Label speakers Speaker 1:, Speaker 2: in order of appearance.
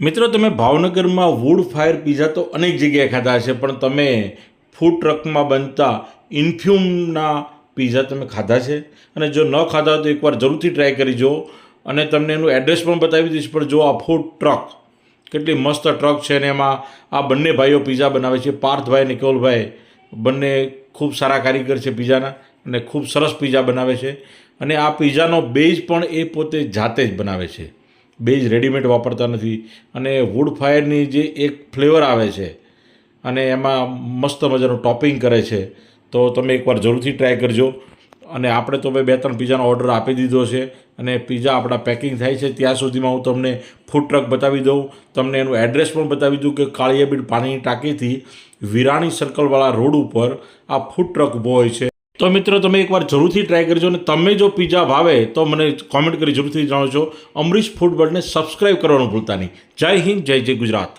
Speaker 1: મિત્રો, તમે ભાવનગરમાં વુડ ફાયર પીઝા તો અનેક જગ્યાએ ખાધા હશે, પણ તમે ફૂડ ટ્રકમાં બનતા ઇન્ફ્યુમના પીઝા તમે ખાધા છે? અને જો ન ખાધા હોય તો એકવાર જરૂરથી ટ્રાય કરી જુઓ. અને તમને એનું એડ્રેસ પણ બતાવી દઈશ, પણ જો આ ફૂડ ટ્રક કેટલી મસ્ત ટ્રક છે અને એમાં આ બંને ભાઈઓ પીઝા બનાવે છે. પાર્થભાઈ અને કેવલભાઈ બંને ખૂબ સારા કારીગર છે પીઝાના અને ખૂબ સરસ પીઝા બનાવે છે. અને આ પીઝાનો બેઝ પણ એ પોતે જાતે જ બનાવે છે. બેઝ રેડીમેડ વાપરતા નથી. અને વુડ ફાયરની જે એક ફ્લેવર આવે છે, અને એમાં મસ્ત મજાનું ટોપિંગ કરે છે, તો તમે એકવાર જરૂરથી ટ્રાય કરજો. અને આપણે તો બે ત્રણ પીઝાનો ઓર્ડર આપી દીધો છે, અને પીઝા આપણા પેકિંગ થાય છે, ત્યાં સુધીમાં હું તમને ફૂડ ટ્રક બતાવી દઉં. તમને એનું એડ્રેસ પણ બતાવી દઉં કે કાળિયાબીડ પાણીની ટાંકીથી વિરાણી સર્કલવાળા રોડ ઉપર આ ફૂડ ટ્રક ઊભો હોય છે. તો મિત્રો, તમે એકવાર જરૂરથી ટ્રાય કરજો અને તમે જો પીઝા ભાવે, તો મને કોમેન્ટ કરી જરૂરથી જણાવજો. અમરીશ ફૂડ બર્ડને સબસ્ક્રાઈબ કરવાનું ભૂલતા નહીં. જય હિન્દ, જય જય ગુજરાત.